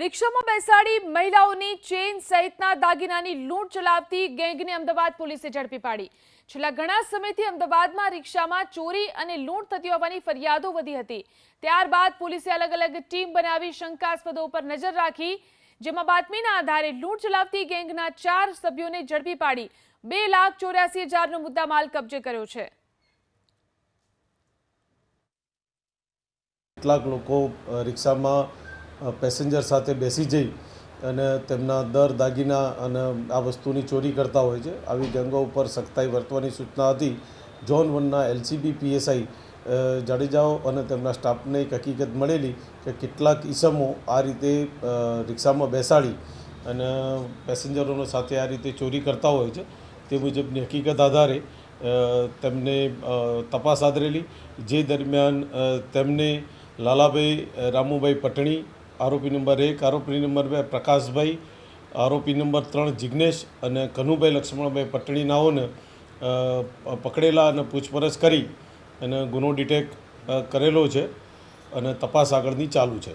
રિક્ષામાં બેસાડી મહિલાઓની ચેઇન સહિતના દાગીનાની લૂંટ ચલાવતી ગેંગને અમદાવાદ પોલીસે ઝડપી પાડી. છેલ્લા ઘણા સમયથી અમદાવાદમાં રિક્ષામાં ચોરી અને લૂંટ થતી હોવાની ફરિયાદો વધી હતી. ત્યારબાદ પોલીસે અલગ અલગ ટીમ બનાવી શંકાસ્પદો પર નજર રાખી, જેમાં બાતમીના આધારે લૂંટ ચલાવતી ગેંગના ચાર સભ્યોને ઝડપી પાડી. બે લાખ ચોર્યાસી હજારનો મુદ્દામાલ કબજે કર્યો છે. કેટલાક લોકો રિક્ષામાં પેસેન્જર સાથે બેસી જઈ અને તેમના દર દાગીના અને આ વસ્તુની ચોરી કરતા હોય છે. આવી ગેંગો ઉપર સખ્તાઈ વર્તવાની સૂચના હતી. ઝોન વનના એલસીબી, પીએસઆઈ જાડેજાઓ અને તેમના સ્ટાફને એક હકીકત મળેલી કે કેટલાક ઈસમો આ રીતે રિક્ષામાં બેસાડી અને પેસેન્જરોનો સાથે આ રીતે ચોરી કરતા હોય છે. તે મુજબની હકીકત આધારે તેમને તપાસ આદરેલી. જે દરમિયાન તેમને લાલાભાઈ, રામુભાઈ પટણી આરોપી નંબર એક, આરોપી નંબર બે પ્રકાશભાઈ, આરોપી નંબર ત્રણ જિજ્ઞેશ અને કનુભાઈ લક્ષ્મણભાઈ પટણીનાઓને પકડેલા અને પૂછપરછ કરી અને ગુનો ડિટેક કરેલો છે અને તપાસ આગળની ચાલુ છે.